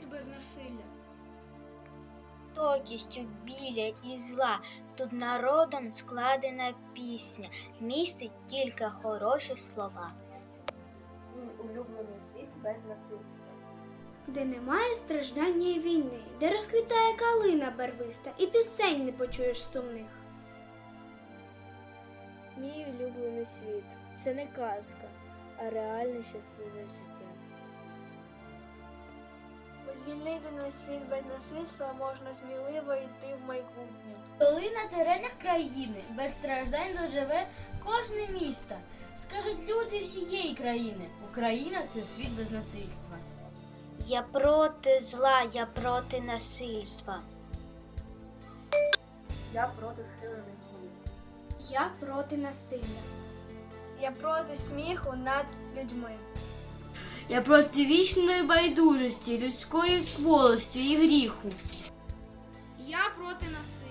світ без насилля. Токістю біля і зла тут народом складена пісня, містить тільки хороші слова. Мій улюблений світ без насильства. де немає страждання і війни, де розквітає калина барвиста, і пісень не почуєш сумних. Мій улюблений світ це не казка, а реальне щасливе життя. Звільнити на світ без насильства можна сміливо йти в майбутнє. Коли на теренах країни без страждань доживе кожне місто, скажуть люди всієї країни. Україна це світ без насильства. Я проти зла, я проти насильства. Я проти схилених дій. Я проти насилля. Я проти сміху над людьми. Я проти вічної байдужості, людської кволості і гріху. Я проти насилля.